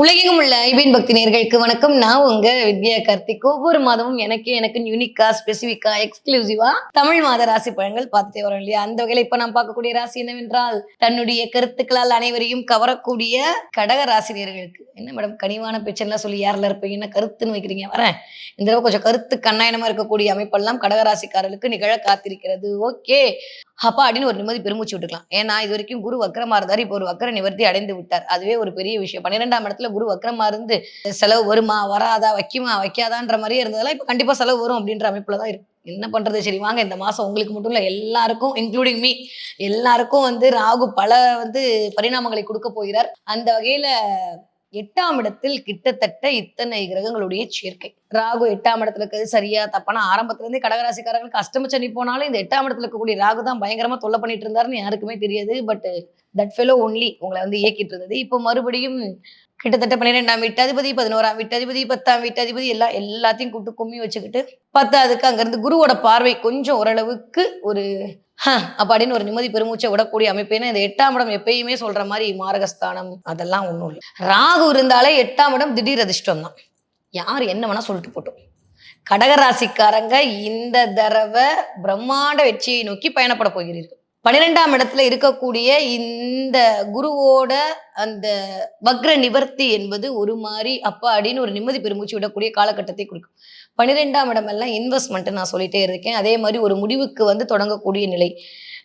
உலகெங்கும் உள்ள ஐபின் பக்தி நேர்களுக்கு வணக்கம். நான் உங்க வித்யா கார்த்திக். ஒவ்வொரு மாதமும் எனக்கு எனக்கு யூனிக்கா ஸ்பெசிபிக்கா எக்ஸ்க்ளூசிவா தமிழ் மாத ராசி பழங்கள் பார்த்துட்டே வரோம் இல்லையா? அந்த வகையில இப்ப நான் பார்க்கக்கூடிய ராசி என்னவென்றால் தன்னுடைய கருத்துக்களால் அனைவரையும் கவரக்கூடிய கடக ராசி நேர்களுக்கு என்ன மேடம் கனிவான பிரச்சனைலாம் சொல்லி யாரில் இருப்பீங்க? என்ன கருத்துன்னு வைக்கிறீங்க? வரேன். இந்த தடவை கொஞ்சம் கருத்து கண்ணாயனமா இருக்கக்கூடிய அமைப்பெல்லாம் கடகராசிக்காரர்களுக்கு நிகழ காத்திருக்கிறது. ஓகே. அப்பா அப்படின்னு ஒரு நிம்மதி பெருமூச்சு விட்டுக்கலாம். ஏன்னா இது வரைக்கும் குரு வக்கரமா இருந்தார் இப்போ ஒரு வக்கர நிவர்த்தி அடைந்து விட்டார். அதுவே ஒரு பெரிய விஷயம். பன்னிரெண்டாம் இடத்துல குரு வக்கரமா இருந்து செலவு வருமா? வராதா? வைக்குமா? வைக்காதான்ற மாதிரியே இருந்ததெல்லாம் இப்போ கண்டிப்பா செலவு வரும் அப்படின்ற அமைப்புல தான் இருக்கு. என்ன பண்றது? சரி வாங்க இந்த மாசம் உங்களுக்கு மட்டும் இல்ல எல்லாருக்கும் இன்க்ளூடிங் மீ எல்லாருக்கும் வந்து ராகு பல வந்து பரிணாமங்களை கொடுக்க போகிறார். அந்த வகையில எட்டாம் இடத்தில் கிட்டத்தட்ட இத்தனை கிரகங்களுடைய சேர்க்கை. ராகு எட்டாம் இடத்துல இருக்கிறது சரியா தப்பான? ஆரம்பத்துல இருந்தே கடகராசிக்காரங்களுக்கு அஷ்டமச்சனி போனாலும் இந்த எட்டாம் இடத்துல இருக்கக்கூடிய ராகு தான் பயங்கரமா தொல்லை பண்ணிட்டு இருந்தாருன்னு யாருக்குமே தெரியாது. பட் தட் ஃபெலோ ஒன்லி உங்களை வந்து இயக்கிட்டு இருந்தது இப்போ மறுபடியும் கிட்டத்தட்ட பன்னிரெண்டாம் வீட்டாதிபதி பதினோராம் வீட்டாதிபதி பத்தாம் வீட்டாதிபதி எல்லாம் எல்லாத்தையும் கூப்பிட்டு கும்மி வச்சுக்கிட்டு பத்தாவதுக்கு அங்கேருந்து குருவோட பார்வை கொஞ்சம் ஓரளவுக்கு ஒரு ஹ, அப்படின்னு ஒரு நிம்மதி பெருமூச்சை விடக்கூடிய அமைப்புன்னா இந்த எட்டாம் இடம் எப்பயுமே சொல்ற மாதிரி மாரகஸ்தானம் அதெல்லாம் ஒன்றும் இல்லை. ராகு இருந்தாலே எட்டாம் இடம் திடீர் அதிர்ஷ்டம் தான். யார் என்ன வேணா சொல்லிட்டு போட்டோம். கடகராசிக்காரங்க இந்த தடவை பிரம்மாண்ட வெற்றியை நோக்கி பயணப்பட போகிறீர்கள். பன்னிரெண்டாம் இடத்துல இருக்கக்கூடிய இந்த குருவோட அந்த வக்ர நிவர்த்தி என்பது ஒரு மாதிரி அப்பா அப்படின்னு ஒரு நிம்மதி பெருமூச்சு விடக்கூடிய காலகட்டத்தை கொடுக்கும். பன்னிரெண்டாம் இடமெல்லாம் இன்வெஸ்ட்மெண்ட் நான் சொல்லிட்டே இருக்கேன். அதே மாதிரி ஒரு முடிவுக்கு வந்து தொடங்கக்கூடிய நிலை.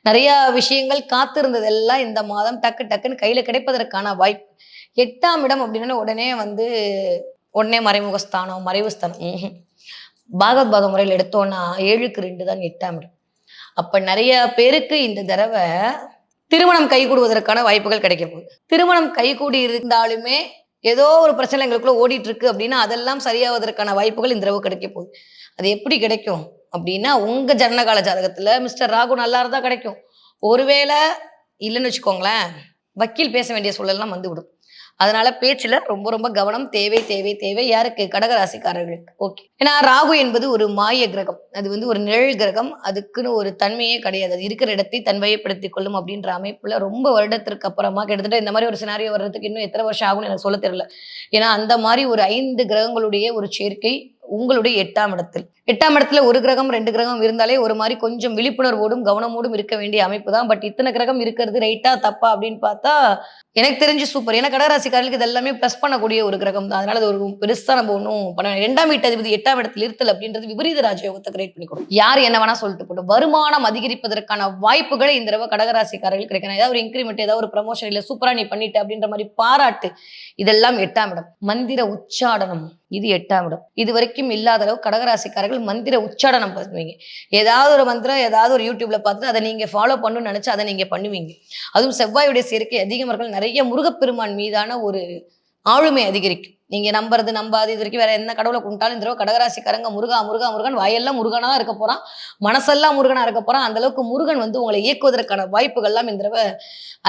நிறைய விஷயங்கள் காத்திருந்ததெல்லாம் இந்த மாதம் டக்கு டக்குன்னு கையில கிடைப்பதற்கான வாய்ப்பு. எட்டாம் இடம் அப்படின்னா உடனே வந்து உடனே மறைமுக ஸ்தானம் மறைவு ஸ்தானம் பாகவத் பாத முறையில் எடுத்தோன்னா ஏழுக்கு ரெண்டு தான் எட்டாம் இடம். அப்ப நிறைய பேருக்கு இந்த தடவை திருமணம் கைகூடுவதற்கான வாய்ப்புகள் கிடைக்க போகுது. திருமணம் கைகூடி இருந்தாலுமே ஏதோ ஒரு பிரச்சனை எங்களுக்குள்ள ஓடிட்டு இருக்கு அப்படின்னா அதெல்லாம் சரியாவதற்கான வாய்ப்புகள் இந்த தடவை கிடைக்க போகுது. அது எப்படி கிடைக்கும் அப்படின்னா உங்க ஜனனகால ஜாதகத்துல மிஸ்டர் ராகு நல்லா இருந்தா கிடைக்கும். ஒருவேளை இல்லைன்னு வச்சுக்கோங்களேன் வக்கீல் பேச வேண்டிய சூழல்லாம் வந்து விடும் அதனால பேச்சுல ரொம்ப ரொம்ப கவனம் தேவை தேவை தேவை. யாருக்கு? கடகராசிக்காரர்களுக்கு ஓகே ஏன்னா ராகு என்பது ஒரு மாய கிரகம். அது வந்து ஒரு நிழல் கிரகம். அதுக்குன்னு ஒரு தன்மையே கிடையாது. அது இருக்கிற இடத்தை தன்மையப்படுத்திக் கொள்ளும் அப்படின்ற அமைப்புல ரொம்ப வருடத்திற்கு அப்புறமா கிட்டத்தட்ட இந்த மாதிரி ஒரு சினாரியோ வர்றதுக்கு இன்னும் எத்தனை வருஷம் ஆகும்னு எனக்கு சொல்ல தெரியல. ஏன்னா அந்த மாதிரி ஒரு ஐந்து கிரகங்களுடைய ஒரு சேர்க்கை உங்களுடைய எட்டாம் இடத்தில். எட்டாம் இடத்துல ஒரு கிரகம் ரெண்டு கிரகம் இருந்தாலே ஒரு மாதிரி கொஞ்சம் விழிப்புணர்வோடும் கவனமோடும் இருக்க வேண்டிய அமைப்பு தான். பட் இத்தனை கிரகம் இருக்கிறது ரைட்டா தப்பா அப்படின்னு பார்த்தா எனக்கு தெரிஞ்சு சூப்பர் ஏன்னா கடகராசிக்காரர்களுக்கு இது எல்லாமே ப்ளஸ் பண்ணக்கூடிய ஒரு கிரகம் தான். அதனால அது ஒரு பெருசா நம்ம ஒன்றும் பண்ண ரெண்டாம் வீட்டு எட்டாம் இடத்துல இருத்தல் அப்படின்றது விபரீத ராஜயோகத்தை கிரியேட் பண்ணி கொடுக்கும். யார் என்ன வேணா சொல்லிட்டு போட்டோம். வருமானம் அதிகரிப்பதற்கான வாய்ப்புகளை இந்த தடவை கடகராசிக்காரர்கள் கிடைக்கணும் ஏதாவது ஒரு இன்க்ரிமெண்ட் ஏதாவது ஒரு ப்ரமோஷன் இல்லை சூப்பரா நீ பண்ணிட்டு அப்படின்ற மாதிரி பாராட்டு இதெல்லாம் எட்டாம் இடம். மந்திர உச்சாடனம் இது எட்டாம் இடம். இது வரைக்கும் இல்லாத அளவு கடகராசிக்காரர்கள் மந்திர உச்சாடனம் பண்ணுவீங்க. ஏதாவது ஒரு மந்திரம் ஏதாவது ஒரு யூடியூப்ல பார்த்து அதை நீங்க ஃபாலோ பண்ணணும்னு நினைச்சு அதை நீங்க பண்ணுவீங்க. அதுவும் செவ்வாயுடைய சேர்க்கை அதிகமாக நிறைய முருகப்பெருமான் மீதான ஒரு ஆளுமை அதிகரிக்கும். நீங்க நம்புறது நம்பாது இது வரைக்கும் வேற என்ன கடவுளை கும்பிட்டாலும் இந்த தடவை கடகராசிக்காரங்க முருகா முருகா முருகன் வாயெல்லாம் முருகனா இருக்க போறான். மனசெல்லாம் முருகனா இருக்க போறான். அந்த அளவுக்கு முருகன் வந்து உங்களை இயக்குவதற்கான வாய்ப்புகள்லாம் இந்த தடவை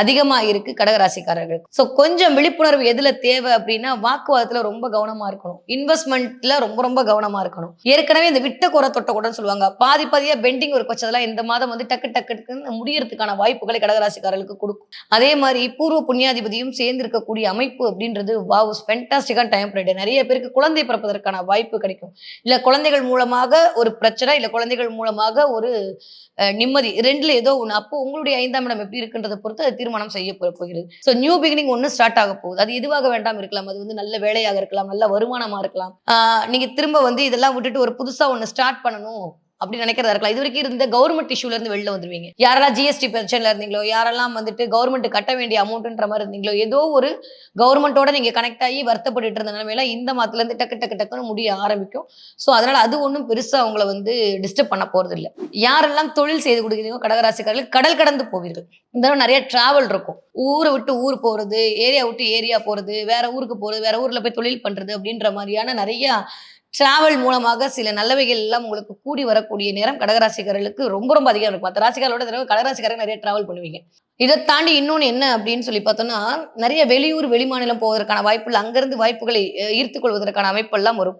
அதிகமாக இருக்கு கடகராசிக்காரர்களுக்கு. ஸோ கொஞ்சம் விழிப்புணர்வு எதுல தேவை அப்படின்னா வாக்குவாதத்துல ரொம்ப கவனமா இருக்கணும். இன்வெஸ்ட்மெண்ட்ல ரொம்ப ரொம்ப கவனமா இருக்கணும். ஏற்கனவே இந்த விட்ட குறை தொட்ட கூடன்னு சொல்லுவாங்க. பாதி பாதியா பெண்டிங் ஒரு வச்சதெல்லாம் இந்த மாதம் வந்து டக்கு டக்கு டக்குன்னு முடியறதுக்கான வாய்ப்புகளை கடகராசிக்காரர்களுக்கு கொடுக்கும். அதே மாதிரி பூர்வ புண்ணியாதிபதியும் சேர்ந்து இருக்கக்கூடிய அமைப்பு அப்படின்றது வாவ் ஃபென்டாஸ்டிக்கான டைம் பீரியட் நிறைய பேருக்கு குழந்தை பிறப்பதற்கான வாய்ப்பு கிடைக்கும். இல்ல குழந்தைகள் மூலமாக ஒரு பிரச்சனை இல்ல குழந்தைகள் மூலமாக ஒரு நிம்மதி ரெண்டுல ஏதோ ஒண்ணு. அப்போ உங்களுடைய ஐந்தாம் இடம் எப்படி இருக்குன்றதை பொறுத்து அது தீர்மானம் செய்ய போகிறது. ஸோ நியூ பிகினிங் ஒன்று ஸ்டார்ட் ஆக போகுது. அது எதுவாக வேண்டாம் இருக்கலாம். அது வந்து நல்ல வேலையாக இருக்கலாம் நல்ல வருமானமா இருக்கலாம். ஆஹ் நீங்க திரும்ப வந்து இதெல்லாம் விட்டுட்டு ஒரு புதுசா ஒன்று ஸ்டார்ட் பண்ணணும். அப்படி நினைக்கிறதா இருக்கலாம். இது வரைக்கும் இருந்த கவர்மெண்ட் இஷ்யூல இருந்து வெளில வந்துருவீங்க. யாரெல்லாம் ஜிஎஸ்டி பிரச்சனைல இருந்தீங்களோ யாரெல்லாம் வந்துட்டு கவர்மெண்ட் கட்ட வேண்டிய அமௌண்ட்ன்ற மாதிரி இருந்தீங்களோ ஏதோ ஒரு கவர்மெண்ட்டோட நீங்க கனெக்ட் ஆகி வருத்தப்பட்டு இருந்த நிலைமையில இந்த மாதத்துல இருந்து டக்கு டக்கு டக்குன்னு முடிய ஆரம்பிக்கும். ஸோ அதனால அது ஒன்றும் பெருசா அவங்கள வந்து டிஸ்டர்ப் பண்ண போறது இல்லை யாரெல்லாம் தொழில் செய்து கொடுக்குறீங்க கடகராசிக்காரர்கள் கடல் கடந்து போவீர்கள். இந்த நிறைய டிராவல் இருக்கும். ஊரை விட்டு ஊர் போறது ஏரியா விட்டு ஏரியா போறது வேற ஊருக்கு போறது வேற ஊர்ல போய் தொழில் பண்றது அப்படின்ற மாதிரியான நிறைய டிராவல் மூலமாக சில நல்லவைகள் எல்லாம் உங்களுக்கு கூடி வரக்கூடிய நேரம் கடகராசிக்காரர்களுக்கு ரொம்ப ரொம்ப அதிகம் இருக்கும். மற்ற ராசிக்காரோட கடகராசிக்காரங்க நிறைய டிராவல் பண்ணுவீங்க. இதை தாண்டி இன்னொன்று என்ன அப்படின்னு சொல்லி பார்த்தோம்னா நிறைய வெளியூர் வெளிமாநிலம் போவதற்கான வாய்ப்புகள் அங்கிருந்து வாய்ப்புகளை ஈர்த்து கொள்வதற்கான அமைப்பெல்லாம் வரும்.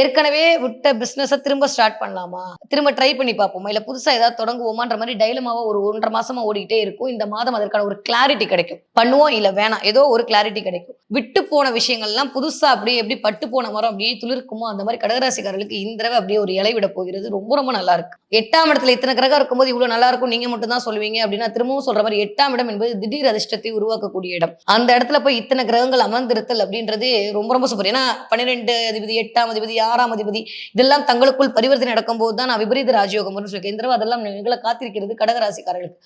ஏற்கனவே விட்ட பிஸ்னஸை திரும்ப ஸ்டார்ட் பண்ணலாமா? திரும்ப ட்ரை பண்ணி பார்ப்போமா? இல்லை புதுசாக ஏதாவது தொடங்குவோமான்ற மாதிரி டைலமாவா ஒரு ஒன்றரை மாசமா ஓடிக்கிட்டே இருக்கும். இந்த மாதம் அதற்கான ஒரு கிளாரிட்டி கிடைக்கும். பண்ணுவோம் இல்லை வேணாம். ஏதோ ஒரு கிளாரிட்டி கிடைக்கும். விட்டு போன விஷயங்கள்லாம் புதுசாக அப்படியே எப்படி பட்டு போன மரம் அப்படியே துளிர்க்குமோ அந்த மாதிரி கடகராசிக்காரர்களுக்கு இந்த தடவை அப்படியே ஒரு இலை விட போகிறது ரொம்ப ரொம்ப நல்லா இருக்கு. எட்டாம் இடத்துல இத்தனை கிரகம் இருக்கும்போது இவ்வளோ நல்லா இருக்கும். நீங்க மட்டும் தான் சொல்லுவீங்க அப்படின்னா திரும்பவும் சொல்ற மாதிரி எட்டாம் இடம் என்பது திடீர் அதிர்ஷ்டத்தை உருவாக்கக்கூடிய இடம். அந்த இடத்துல போய் இத்தனை கிரகங்கள் அமர்ந்திருத்தல் அப்படின்றது ரொம்ப ரொம்ப சூப்பர் ஏன்னா பன்னிரெண்டு அதிபதி எட்டாம் அதிபதி ஆறாம் அதிபதி இதெல்லாம் தங்களுக்குள் பரிவர்த்தனை நடக்கும்போது தான் நான் விபரீத ராஜயோகம் சொல்லியிருக்கேன் இந்த தடவை அதெல்லாம் நிகழ காத்திருக்கிறது கடகராசிக்காரர்களுக்கு.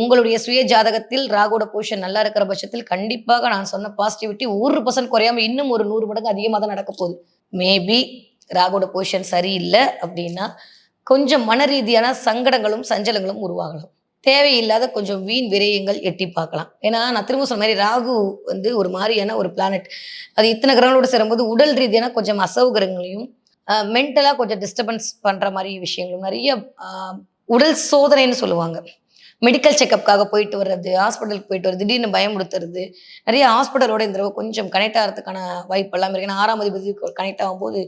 உங்களுடைய சுய ஜாதகத்தில் ராகோட பொசிஷன் நல்லா இருக்கிற பட்சத்தில் கண்டிப்பாக நான் சொன்ன பாசிட்டிவிட்டி ஒரு பர்சன்ட் குறையாம இன்னும் ஒரு நூறு மடங்கு அதிகமாக தான் நடக்க போகுது. மேபி ராகோட பொசிஷன் சரியில்லை அப்படின்னா கொஞ்சம் மன ரீதியான சங்கடங்களும் சஞ்சலங்களும் உருவாகலாம். தேவையில்லாத கொஞ்சம் வீண் விரயங்கள் எட்டி பார்க்கலாம். ஏன்னா நான் திரும்ப சொன்ன மாதிரி ராகு வந்து ஒரு மாதிரியான ஒரு பிளானட் அது இத்தனை கிரகங்களோட சேரும்போது உடல் ரீதியான கொஞ்சம் அசௌகரங்களையும் மென்டலாக கொஞ்சம் டிஸ்டர்பன்ஸ் பண்ணுற மாதிரி விஷயங்களும் நிறைய உடல் சோதனைன்னு சொல்லுவாங்க. மெடிக்கல் செக்கப்காக போயிட்டு வர்றது ஹாஸ்பிட்டலுக்கு போயிட்டு வர்றது திடீர்னு பயமுடுத்துறது நிறைய ஹாஸ்பிட்டலோட இந்த தடவை கொஞ்சம் கனெக்ட் ஆகிறதுக்கான வாய்ப்பு எல்லாம் இருக்கு. ஏன்னா ஆறாம் அதிபதி கனெக்ட் ஆகும்போது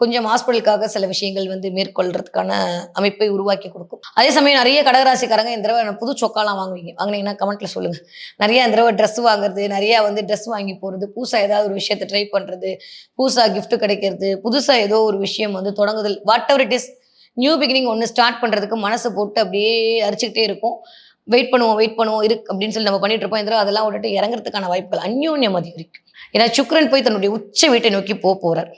கொஞ்சம் ஹாஸ்பிட்டலுக்காக சில விஷயங்கள் வந்து மேற்கொள்றதுக்கான அமைப்பை உருவாக்கி கொடுக்கும். அதே சமயம் நிறைய கடகராசிக்காரங்க இந்த தடவை நான் புது சொக்காலாம் வாங்குவீங்க. வாங்கினீங்கன்னா கமெண்ட்ல சொல்லுங்க. நிறைய இந்த தடவை ட்ரெஸ் வாங்குறது நிறைய வந்து ட்ரெஸ் வாங்கி போறது புதுசாக ஏதாவது ஒரு விஷயத்தை ட்ரை பண்றது புதுசா கிஃப்ட் கிடைக்கிறது புதுசா ஏதோ ஒரு விஷயம் வந்து தொடங்குதல். Whatever it is new beginning ஒன்று ஸ்டார்ட் பண்றதுக்கு மனசு போட்டு அப்படியே அரிச்சுக்கிட்டே இருக்கும். வெயிட் பண்ணுவோம் வெயிட் பண்ணுவோம் இருக்கு அப்படின்னு சொல்லி நம்ம பண்ணிட்டு இருப்போம். இந்த தடவை அதெல்லாம் விட்டுட்டு இறங்குறதுக்கான வாய்ப்புகள் அந்யோன்யம் அதிகரிக்கும். ஏன்னா சுக்கரன் போய் தன்னுடைய உச்ச வீட்டை நோக்கி போக போறார்.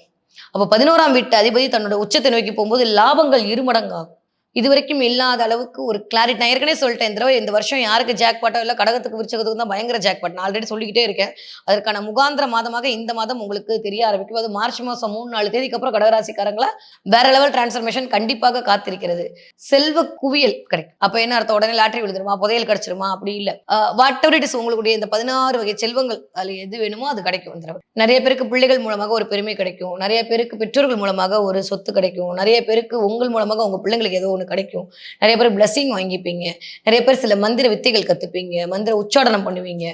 அப்போ பதினோராம் வீட்டு அதிபதி தன்னோட உச்சத்தை நோக்கி போகும்போது லாபங்கள் இருமடங்காகும். இது வரைக்கும் இல்லாத அளவுக்கு ஒரு கிளாரிட்டி நான் ஏற்கனவே சொல்லிட்டேன் இந்த தடவை இந்த வருஷம் யாருக்கு ஜாக் பாட்டோ இல்லை கடகத்துக்கு விருச்சகத்துக்கு தான் பயங்கர ஜாக் பாட் நான் ஆல்ரெடி சொல்லிக்கிட்டே இருக்கேன். அதற்கான முகாந்திர மாதமாக இந்த மாதம் உங்களுக்கு தெரிய ஆரம்பிக்கும். அது மார்ச் மாதம் மூணு நாலு தேதிக்கு அப்புறம் கடகராசிக்காரங்களா வேற லெவல் டிரான்ஸ்ஃபர்மேஷன் கண்டிப்பாக காத்திருக்கிறது. செல்வ குவியல் கிடைக்கும் அப்போ என்ன அர்த்தம்? உடனே லாட்ரி விழுந்துருமா? புதையல் கிடைச்சிருமா? அப்படி இல்லை. வாட் எவர் இட் இஸ் உங்களுடைய இந்த பதினாறு வகை செல்வங்கள் அதில் எது வேணுமோ அது கிடைக்கும் இந்த தடவை. நிறைய பேருக்கு பிள்ளைகள் மூலமாக ஒரு பெருமை கிடைக்கும். நிறைய பேருக்கு பெற்றோர்கள் மூலமாக ஒரு சொத்து கிடைக்கும். நிறைய பேருக்கு உங்கள் மூலமாக உங்க பிள்ளைங்களுக்கு ஏதோ ஒன்று கிடைக்கும். நிறைய பேர் பிளஸ்ஸிங் வாங்கிப்பீங்க. நிறைய பேர் சில மந்திர வித்தைகள் கத்துப்பீங்க. மந்திர உச்சாடனம் பண்ணுவீங்க.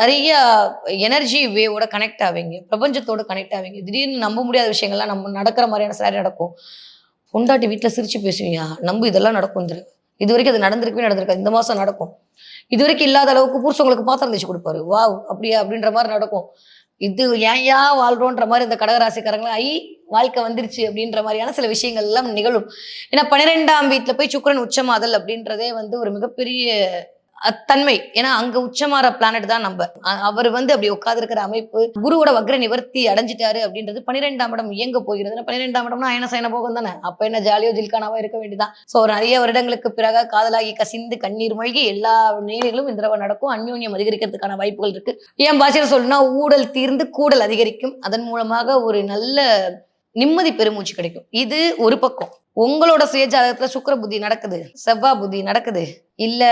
நிறைய எனர்ஜி வேவோட கனெக்ட் ஆவீங்க. பிரபஞ்சத்தோட கனெக்ட் ஆவீங்க. திடீர்னு நம்ப முடியாத விஷயங்கள்லாம் நம்ம நடக்கிற மாதிரியான சாரி நடக்கும். பொண்டாட்டி வீட்டில் சிரிச்சு பேசுவீங்க. நம்ப இதெல்லாம் நடக்கும் இந்த இது வரைக்கும் அது நடந்திருக்கவே நடந்திருக்காது. இந்த மாசம் நடக்கும். இது வரைக்கும் இல்லாத அளவுக்கு புருஷங்களுக்கு பாத்திரம் தேய்ச்சி கொடுப்பாரு. வாவ் அப்படியா? அப்படின்ற மாதிரி நடக்கும். இது ஏன் ஏன் வாழ்றோன்ற மாதிரி இந்த கடகராசிக்காரங்களாம் ஐ வாழ்க்கை வந்துருச்சு அப்படின்ற மாதிரியான சில விஷயங்கள் எல்லாம் நிகழும். ஏன்னா பன்னிரெண்டாம் வீட்டுல போய் சுக்கிரன் உச்சமாதல் அப்படின்றதே வந்து ஒரு மிகப்பெரிய தன்மை. ஏன்னா அங்க உச்சமாற பிளானட் தான் நம்ம. அவர் வந்து அப்படி உட்காந்துருக்கிற அமைப்பு குருவோட வக்ர நிவர்த்தி அடைஞ்சிட்டாரு அப்படின்றது பன்னிரெண்டாம் இடம் இயங்க போகிறது. பன்னிரெண்டாம் இடம்னா அயன சயன போகம் தானே. அப்ப என்ன ஜாலியோ ஜில்கானாவோ இருக்க வேண்டியதான் சோ நிறைய வருடங்களுக்கு பிறகு காதலாகி கசிந்து கண்ணீர் மூழ்கி எல்லா நேர்களும் இந்த தடவை நடக்கும். அந்யோன்யம் அதிகரிக்கிறதுக்கான வாய்ப்புகள் இருக்கு. ஏன் பாஷையில சொல்லணும்னா ஊடல் தீர்ந்து கூடல் அதிகரிக்கும். அதன் மூலமாக ஒரு நல்ல நிம்மதி பெருமூச்சு கிடைக்கும். இது ஒரு பக்கம். உங்களோட சுயஜாதகத்துல சுக்கிர புத்தி நடக்குது செவ்வாய் புத்தி நடக்குது இல்ல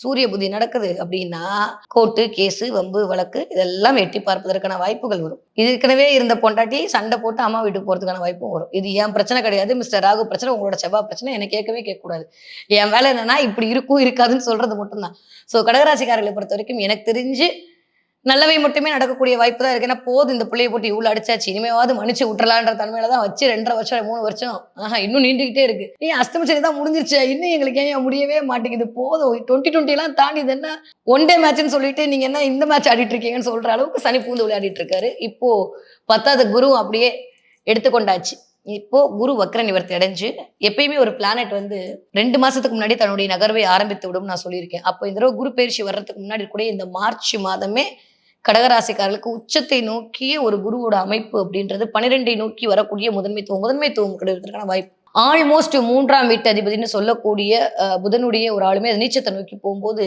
சூரிய புத்தி நடக்குது அப்படின்னா கோர்ட்டு கேஸு வம்பு வழக்கு இதெல்லாம் எட்டி பார்ப்பதற்கான வாய்ப்புகள் வரும். ஏற்கனவே இருந்த பொண்டாட்டி சண்டை போட்டு அம்மா வீட்டுக்கு போறதுக்கான வாய்ப்பும் வரும். இது என் பிரச்சனை கிடையாது மிஸ்டர் ராகு பிரச்சனை உங்களோட செவ்வாய் பிரச்சனை எனக்கு கேட்கவே கேட்கக்கூடாது. என் வேலை என்னன்னா இப்படி இருக்கும் இருக்காதுன்னு சொல்றது மட்டும்தான். ஸோ கடகராசிக்காரர்களை பொறுத்த வரைக்கும் எனக்கு தெரிஞ்சு நல்லவை மட்டுமே நடக்கக்கூடிய வாய்ப்பு தான் இருக்கு. ஏன்னா போதும் இந்த பிள்ளைய போட்டு இவ்வளவு அடிச்சாச்சு. இனிமேவாவது மன்னிச்சு விட்டுறலான்ற தன்மையில தான் வச்சு ரெண்டரை வருஷம் மூணு வருஷம். ஆஹா இன்னும் நீண்டுகிட்டே இருக்கு. ஏன் அஷ்டமச்சரி தான் முடிஞ்சிருச்சு? இன்னும் எங்களுக்கு ஏன் முடியவே மாட்டேங்குது? போதும். டுவெண்ட்டி டுவெண்ட்டி எல்லாம் தாண்டி இது என்ன ஒன் டே மேட்ச்னு சொல்லிட்டு நீங்க என்ன இந்த மேட்ச் ஆடிட்டு இருக்கீங்கன்னு சொல்ற அளவுக்கு சனி பூந்து விளையாடிட்டு இருக்காரு. இப்போ பத்தாவது குரு அப்படியே எடுத்துக்கொண்டாச்சு. இப்போ குரு வக்ர நிவர்த்தி அடைஞ்சு எப்பயுமே ஒரு பிளானட் வந்து ரெண்டு மாசத்துக்கு முன்னாடி தன்னுடைய நகர்வை ஆரம்பித்து விடும் நான் சொல்லியிருக்கேன். அப்போ இந்த தடவை குரு பயிற்சி வர்றதுக்கு முன்னாடி கூட இந்த மார்ச் மாதமே கடகராசிக்காரர்களுக்கு உச்சத்தை நோக்கிய ஒரு குருவோட அமைப்பு அப்படின்றது பன்னிரெண்டை நோக்கி வரக்கூடிய முதன்மைத்துவம் முதன்மைத்துவம் கிடைக்கிறதுக்கான வாய்ப்பு. ஆல்மோஸ்ட் மூன்றாம் வீட்டு அதிபதினு சொல்லக்கூடிய புதனுடைய ஒரு ஆளுமே அது நீச்சத்தை நோக்கி போகும்போது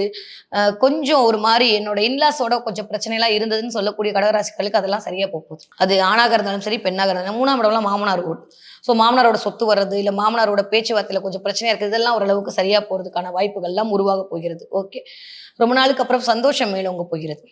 கொஞ்சம் ஒரு மாதிரி என்னோட இன்லாஸோட கொஞ்சம் பிரச்சனைலாம் இருந்ததுன்னு சொல்லக்கூடிய கடகராசிகளுக்கு அதெல்லாம் சரியா போகுது. அது ஆணாக இருந்தாலும் சரி பெண்ணாக இருந்தாலும் மூணாம் இடம்லாம் மாமனார் ஓடும் ஸோ மாமனாரோட சொத்து வர்றது இல்லை மாமனாரோட பேச்சுவார்த்தையில் கொஞ்சம் பிரச்சனையாக இருக்குது இதெல்லாம் ஓரளவுக்கு சரியாக போகிறதுக்கான வாய்ப்புகள்லாம் உருவாக போகிறது. ஓகே ரொம்ப நாளுக்கு அப்புறம் சந்தோஷம் மேலோங்க போகிறது.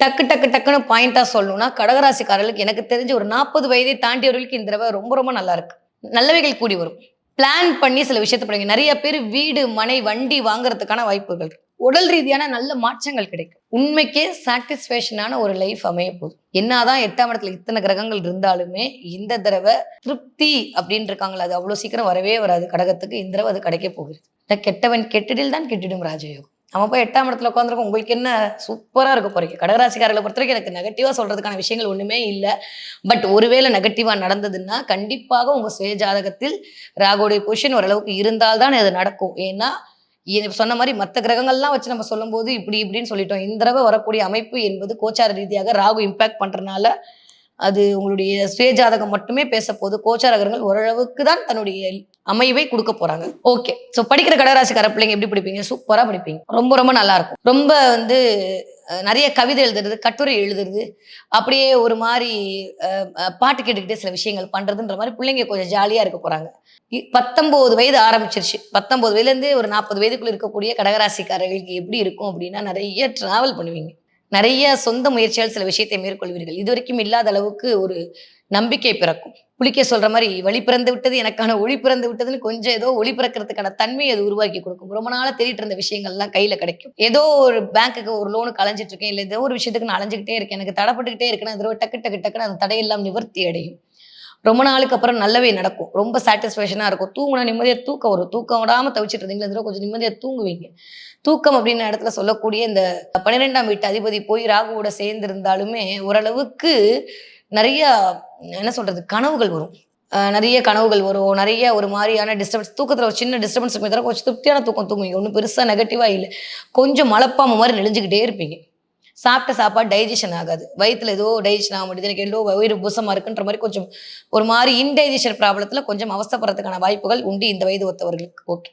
டக்கு டக்கு டக்குன்னு பாயிண்டா சொல்லணும்னா கடகராசிக்காரர்களுக்கு எனக்கு தெரிஞ்ச ஒரு நாற்பது வயதை தாண்டியவர்களுக்கு இந்த தடவை ரொம்ப ரொம்ப நல்லா இருக்கு. நல்லவைகள் கூடி வரும். பிளான் பண்ணி சில விஷயத்தை படிங்க நிறைய பேர் வீடு மனை வண்டி வாங்குறதுக்கான வாய்ப்புகள் உடல் ரீதியான நல்ல மாற்றங்கள் கிடைக்கும். உண்மைக்கே சாட்டிஸ்ஃபேக்ஷனான ஒரு லைஃப் அமைய போதும் என்னதான் எட்டாம் இடத்துல இத்தனை கிரகங்கள் இருந்தாலுமே இந்த தடவை திருப்தி அப்படின்னு இருக்காங்களா அது அவ்வளோ சீக்கிரம் வரவே வராது. கடகத்துக்கு இந்த தடவை அது கிடைக்க போகுது கெட்டவன் கெட்டிடில் தான் கெட்டிடும் ராஜயோகம். நம்ம போய் எட்டாம் இடத்துல உட்காந்துருக்கோம் உங்களுக்கு என்ன சூப்பராக இருக்க போறீங்க? கடகராசிக்காரர்களை பொறுத்த வரைக்கும் எனக்கு நெகட்டிவாக சொல்றதுக்கான விஷயங்கள் ஒன்றுமே இல்லை. பட் ஒருவேளை நெகட்டிவாக நடந்ததுன்னா கண்டிப்பாக உங்க சுய ஜாதகத்தில் ராகுடைய பொசிஷன் ஓரளவுக்கு இருந்தால்தான் அது நடக்கும். ஏன்னா இது சொன்ன மாதிரி மற்ற கிரகங்கள்லாம் வச்சு நம்ம சொல்லும்போது இப்படி இப்படின்னு சொல்லிட்டோம். இந்த தடவை வரக்கூடிய அமைப்பு என்பது கோச்சார ரீதியாக ராகு இம்பாக்ட் பண்றதுனால அது உங்களுடைய சுயஜாதகம் மட்டுமே பேச போது கோச்சாரகர்கள் ஓரளவுக்கு தான் தன்னுடைய அமைவை கொடுக்க போறாங்க. ஓகே ஸோ படிக்கிற கடகராசிக்கார பிள்ளைங்க எப்படி படிப்பீங்க? சூப்பராக படிப்பீங்க. ரொம்ப ரொம்ப நல்லா இருக்கும். ரொம்ப வந்து நிறைய கவிதை எழுதுறது கட்டுரை எழுதுறது அப்படியே ஒரு மாதிரி பாட்டு கேட்டுக்கிட்டே சில விஷயங்கள் பண்றதுன்ற மாதிரி பிள்ளைங்க கொஞ்சம் ஜாலியாக இருக்க போறாங்க. இ- பத்தொன்பது வயது ஆரம்பிச்சிருச்சு. பத்தொன்பது வயதுலேருந்து ஒரு நாற்பது வயதுக்குள்ள இருக்கக்கூடிய கடகராசிக்காரர்களுக்கு எப்படி இருக்கும் அப்படின்னா நிறைய டிராவல் பண்ணுவீங்க. நிறைய சொந்த முயற்சியால் சில விஷயத்தை மேற்கொள்வீர்கள். இது வரைக்கும் இல்லாத அளவுக்கு ஒரு நம்பிக்கை பிறக்கும். புளிக்க சொல்ற மாதிரி வழி பிறந்து விட்டது எனக்கான ஒளி பிறந்து விட்டதுன்னு கொஞ்சம் ஏதோ ஒளி பிறக்கிறதுக்கான தன்மையை அது உருவாக்கி கொடுக்கும். ரொம்ப நாளா தேடிட்டு இருந்த விஷயங்கள்லாம் கையில கிடைக்கும். ஏதோ ஒரு பேங்க்குக்கு ஒரு லோனுக்கு அலைஞ்சிட்டு இருக்கேன் இல்லை ஏதோ ஒரு விஷயத்துக்கு நான் அலைஞ்சிக்கிட்டே இருக்கேன் எனக்கு தடப்பட்டுக்கிட்டே இருக்கேன் அது டக்கு டக்கு டக்குன்னு அந்த தடையெல்லாம் நிவர்த்தி அடையும். ரொம்ப நாளுக்கு அப்புறம் நல்லவே நடக்கும். ரொம்ப சாட்டிஸ்ஃபேக்ஷனாக இருக்கும். தூங்கினா நிம்மதியாக தூக்கம் வரும். தூக்கம் விடாமல் தவிச்சிட்டு இருந்தீங்களா? கொஞ்சம் நிம்மதியாக தூங்குவீங்க. தூக்கம் அப்படின்ற இடத்துல சொல்லக்கூடிய இந்த பன்னிரெண்டாம் வீட்டு அதிபதி போய் ராகுவோட சேர்ந்திருந்தாலுமே ஓரளவுக்கு நிறைய என்ன சொல்றது கனவுகள் வரும். நிறைய கனவுகள் வரும். நிறைய ஒரு மாதிரியான டிஸ்டர்பன்ஸ் தூக்கத்தில் ஒரு சின்ன டிஸ்டர்பன்ஸ் இருக்கும் தவிர கொஞ்சம் திருப்தியான தூக்கம் தூங்குவீங்க. ஒன்றும் பெருசாக நெகட்டிவாக இல்லை. கொஞ்சம் மலப்பாம மாதிரி நெளிஞ்சுக்கிட்டே இருப்பீங்க. சாப்பிட்ட சாப்பாடு டைஜஷன் ஆகாது. வயிற்றுல ஏதோ டைஜஷன் ஆக முடியுது எனக்கு ஏதோ வயிறு புசமா இருக்குன்ற மாதிரி கொஞ்சம் ஒரு மாதிரி இன்டைஜஷன் ப்ராப்ளத்தில் கொஞ்சம் அவசப்படுறதுக்கான வாய்ப்புகள் உண்டு இந்த வயது ஒத்தவர்களுக்கு. ஓகே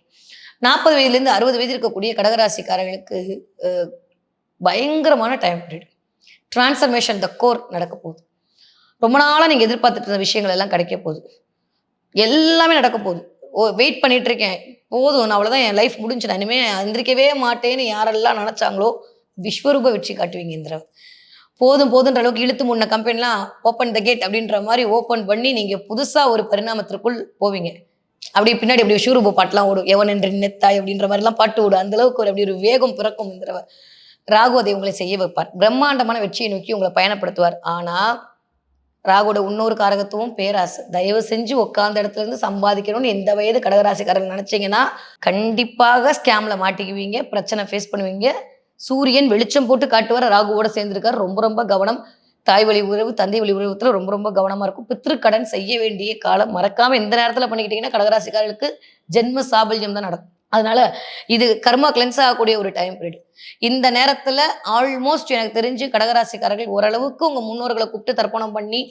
நாற்பது வயதுலேருந்து அறுபது வயது இருக்கக்கூடிய கடகராசிக்காரர்களுக்கு பயங்கரமான time period transformation the core நடக்க போகுது. ரொம்ப நாளாக நீங்கள் எதிர்பார்த்துட்டு இருந்த விஷயங்கள் எல்லாம் கிடைக்க போகுது. எல்லாமே நடக்க போகுது. ஓ வெயிட் பண்ணிட்டு இருக்கேன். போதும். நான் அவ்வளோதான் என் லைஃப் முடிஞ்சு நான் இனிமேல் எந்திரிக்கவே மாட்டேன்னு யாரெல்லாம் நினச்சாங்களோ விஸ்வரூப வெற்றி காட்டுவீங்க இந்த தடவை போதும் போதுன்ற அளவுக்கு இழுத்து முன்ன கம்பெனிலாம் ஓப்பன் த கேட் அப்படின்ற மாதிரி ஓப்பன் பண்ணி நீங்கள் புதுசாக ஒரு பரிணாமத்திற்குள் போவீங்க. அப்படி பின்னாடி அப்படி விஸ்வரூப பாட்டுலாம் ஓடும். எவன் என்று நினைத்தாய்? அப்படின்ற மாதிரிலாம் பாட்டு ஓடும். அந்த அளவுக்கு ஒரு அப்படி ஒரு வேகம் பிறக்கும் இந்த தடவை ராகு அதை உங்களை செய்ய வைப்பார். பிரம்மாண்டமான வெற்றியை நோக்கி உங்களை பயணப்படுத்துவார். ஆனால் ராகுவோட இன்னொரு காரகத்துவம் பேராசை. தயவு செஞ்சு உட்கார்ந்த இடத்துல இருந்து சம்பாதிக்கணும்னு எந்த வயது கடகராசிக்காரர்கள் நினைச்சீங்கன்னா கண்டிப்பாக ஸ்கேம்ல மாட்டிக்குவீங்க பிரச்சனை ஃபேஸ் பண்ணுவீங்க. சூரியன் வெளிச்சம் போட்டு காட்டுவார் ராகுவோட சேர்ந்திருக்காரு. ரொம்ப ரொம்ப கவனம். தாய் வழி உறவு தந்தை வழி உறவுத்துல ரொம்ப ரொம்ப கவனமா இருக்கும். பித்ருக்கடன் செய்ய வேண்டிய காலம் மறக்காம எந்த நேரத்துல பண்ணிக்கிட்டீங்கன்னா கடகராசிக்காரர்களுக்கு ஜென்ம சாபல்யம் தான் நடக்கும். அதனால இது கர்மா கிளென்ஸ் ஆகக்கூடிய ஒரு டைம் பீரியட் இந்த நேரத்துல ஆல்மோஸ்ட் எனக்கு தெரிஞ்சு கடகராசிக்காரர்கள் ஓரளவுக்கு உங்க முன்னோர்களை கூப்பிட்டு தர்ப்பணம் பண்ணி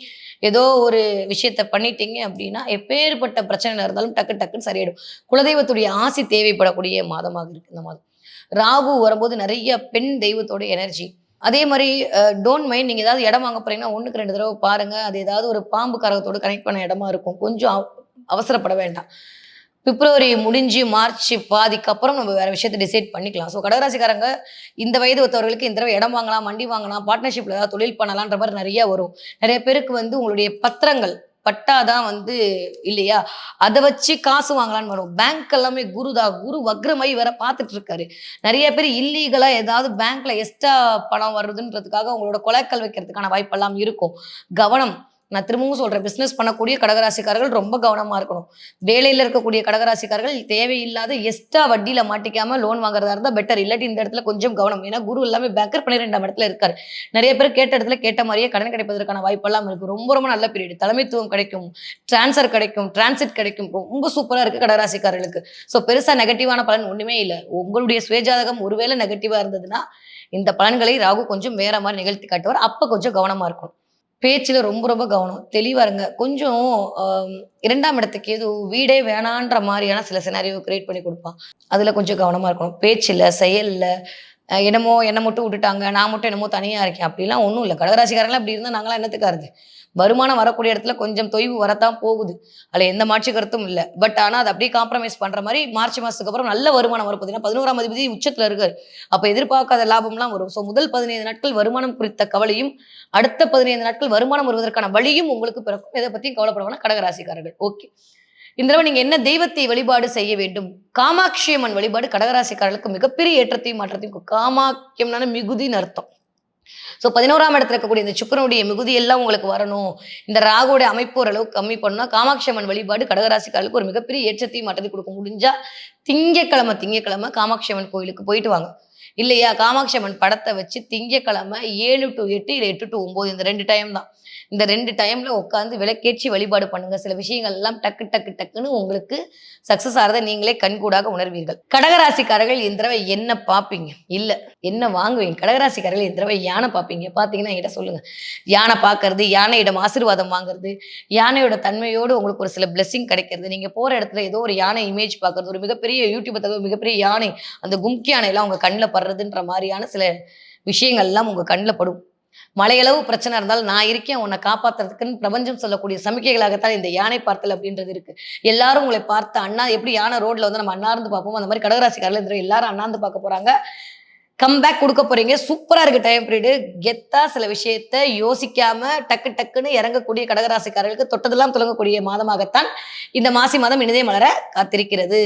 ஏதோ ஒரு விஷயத்த பண்ணிட்டீங்க அப்படின்னா எப்பேற்பட்ட பிரச்சனை இருந்தாலும் டக்கு டக்குன்னு சரியாயிடும். குலதெய்வத்துடைய ஆசி தேவைப்படக்கூடிய மாதமாக இருக்கு இந்த மாதம். ராகு வரும்போது நிறைய பெண் தெய்வத்தோட எனர்ஜி அதே மாதிரி டோன்ட் மைண்ட் நீங்கள் ஏதாவது இடம் வாங்க போறீங்கன்னா ஒன்றுக்கு ரெண்டு தடவை பாருங்க. அது ஏதாவது ஒரு பாம்பு கரகத்தோடு கனெக்ட் பண்ண இடமா இருக்கும். கொஞ்சம் அவ- அவசரப்பட வேண்டாம். பிப்ரவரி முடிஞ்சு மார்ச் பாதிக்கு அப்புறம் நம்ம வேற விஷயத்தை டிசைட் பண்ணிக்கலாம். ஸோ கடகராசிக்காரங்க இந்த வயது ஒருத்தவர்களுக்கு இந்த தடவை இடம் வாங்கலாம் வண்டி வாங்கலாம் பார்ட்னர்ஷிப்ல ஏதாவது தொழில் பண்ணலான்ற மாதிரி நிறைய வரும். நிறைய பேருக்கு வந்து உங்களுடைய பத்திரங்கள் பட்டா தான் வந்து இல்லையா? அதை வச்சு காசு வாங்கலாம்னு வரும். பேங்க் எல்லாமே குருதா குரு வக்ரமாயி வேற பார்த்துட்டு இருக்காரு நிறைய பேர் இல்லீகலா ஏதாவது பேங்க்ல எக்ஸ்ட்ரா பணம் வருதுன்றதுக்காக உங்களோட கொலைக்கல் வைக்கிறதுக்கான வாய்ப்பெல்லாம் இருக்கும். கவனம். நான் திரும்பவும் சொல்றேன் பிசினஸ் பண்ணக்கூடிய கடகராசிக்காரர்கள் ரொம்ப கவனமா இருக்கணும். வேலையில இருக்கக்கூடிய கடகராசிக்காரர்கள் தேவையில்லாத எக்ஸ்ட்ரா வட்டியில மாட்டிக்காம லோன் வாங்குறதா இருந்தா பெட்டர் இல்லாட்டி இந்த இடத்துல கொஞ்சம் கவனம். ஏன்னா குரு எல்லாமே பேக்கர் பன்னிரெண்டாம் இடத்துல இருக்காரு. நிறைய பேர் கேட்ட இடத்துல கேட்ட மாதிரியே கடன் கிடைப்பதற்கான வாய்ப்பெல்லாம் இருக்கு. ரொம்ப ரொம்ப நல்ல பீரியட் தலைமைத்துவம் கிடைக்கும் டிரான்ஸ்ஃபர் கிடைக்கும் டிரான்சிட் கிடைக்கும். ரொம்ப சூப்பரா இருக்கு கடகராசிக்காரர்களுக்கு. ஸோ பெருசா நெகட்டிவான பலன் ஒண்ணுமே இல்லை. உங்களுடைய சுயஜாதகம் ஒருவேளை நெகட்டிவா இருந்ததுன்னா இந்த பலன்களை ராகு கொஞ்சம் வேற மாதிரி நிகழ்த்தி காட்டுவார். அப்ப கொஞ்சம் கவனமா இருக்கும் பேச்சில் ரொம்ப ரொம்ப கவனம். தெளிவாக இருங்க. கொஞ்சம் இரண்டாம் இடத்துக்கு ஏதோ வீடே வேணான்ற மாதிரியான சில சினாரியோ கிரியேட் பண்ணி கொடுப்பான். அதில் கொஞ்சம் கவனமாக இருக்கணும். பேச்சில் செயலில் என்னமோ என்னை மட்டும் விட்டுட்டாங்க நான் மட்டும் என்னமோ தனியாக இருக்கேன் அப்படிலாம் ஒன்றும் இல்லை. கடகராசிக்காரங்களாம் அப்படி இருந்தால் நாங்களாம் என்னத்துக்காருது வருமானம் வரக்கூடிய இடத்துல கொஞ்சம் தொய்வு வரத்தான் போகுது. அதில் எந்த மாற்று கருத்தும் இல்லை. பட் ஆனால் அது அப்படியே காம்ப்ரமைஸ் பண்ற மாதிரி மார்ச் மாதத்துக்கு அப்புறம் நல்ல வருமானம் வரும் பார்த்தீங்கன்னா பதினோராம் அதிபதி உச்சத்துல இருக்கார். அப்போ எதிர்பார்க்காத லாபம்லாம் வரும். ஸோ முதல் பதினைந்து நாட்கள் வருமானம் குறித்த கவலையும் அடுத்த பதினைந்து நாட்கள் வருமானம் வருவதற்கான வழியும் உங்களுக்கு பிறக்கும். இதை பற்றியும் கவலைப்படுவாங்க கடகராசிக்காரர்கள் ஓகே இந்த தடவை நீங்க என்ன தெய்வத்தை வழிபாடு செய்ய வேண்டும்? காமாட்சி அம்மன் வழிபாடு கடகராசிக்காரர்களுக்கு மிகப்பெரிய ஏற்றத்தையும் மாற்றத்தையும் கொடுக்கும். காமாக்கியம்னால மிகுதின்னு அர்த்தம். ஸோ பதினோராம் இடத்துல இருக்கக்கூடிய இந்த சுக்கரனுடைய மிகுதி எல்லாம் உங்களுக்கு வரணும். இந்த ராகுடைய அமைப்பு ஓரளவுக்கு கம்மி பண்ணால் காமாட்சி அம்மன் வழிபாடு கடகராசிக்காரர்களுக்கு ஒரு மிகப்பெரிய ஏற்றத்தையும் மாற்றத்தையும் கொடுக்க முடிஞ்சா திங்கக்கிழமை திங்கக்கிழமை காமாட்சி அம்மன் கோயிலுக்கு போயிட்டு வாங்க. இல்லையா? காமாட்சி அம்மன் படத்தை வச்சு திங்கக்கிழமை ஏழு டு எட்டு இல்லை எட்டு டு ஒம்பது இந்த ரெண்டு டைம் தான். இந்த ரெண்டு டைம்ல உட்காந்து விளக்கேற்றி வழிபாடு பண்ணுங்க. சில விஷயங்கள் எல்லாம் டக்கு டக்கு டக்குன்னு உங்களுக்கு சக்சஸ் ஆறதை நீங்களே கண்கூடாக உணர்வீர்கள். கடகராசிக்காரர்கள் இந்த தடவை என்ன பார்ப்பீங்க? இல்ல என்ன வாங்குவீங்க? கடகராசிக்காரர்கள் இந்த தடவை யானை பார்ப்பீங்க? பார்த்தீங்கன்னா என்கிட்ட சொல்லுங்க. யானை பார்க்கறது யானையிடம் ஆசீர்வாதம் வாங்குறது யானையோட தன்மையோடு உங்களுக்கு ஒரு சில blessing கிடைக்கிறது. நீங்க போற இடத்துல ஏதோ ஒரு யானை இமேஜ் பார்க்கறது ஒரு மிகப்பெரிய யூடியூப் தவிர மிகப்பெரிய யானை அந்த கும்கி யானையெல்லாம் உங்க கண்ணில் படுற படுறதுன்ற மாதிரியான சில விஷயங்கள்லாம் உங்க கண்ணில் படும். மலையளவு பிரச்சனை இருந்தாலும் நான் இருக்கேன் உன்னை காப்பாத்துறதுக்குன்னு பிரபஞ்சம் சொல்லக்கூடிய சமிக்கைகளாகத்தான் இந்த யானை பார்த்தல் அப்படின்றது இருக்கு. எல்லாரும் உங்களை பார்த்து அண்ணா எப்படி யானை ரோட்ல வந்து நம்ம அண்ணாந்து பார்ப்போம் அந்த மாதிரி கடகராசிக்காரில் இந்த எல்லாரும் அண்ணாந்து பார்க்க போறாங்க. கம்பேக் கொடுக்க போறீங்க. சூப்பரா இருக்கு டைம் பீரியடு கெத்தா சில விஷயத்த யோசிக்காம டக்கு டக்குன்னு இறங்கக்கூடிய கடகராசிக்காரர்களுக்கு தொட்டதெல்லாம் தொடங்கக்கூடிய மாதமாகத்தான் இந்த மாசி மாதம் இனிதே மலர காத்திருக்கிறது.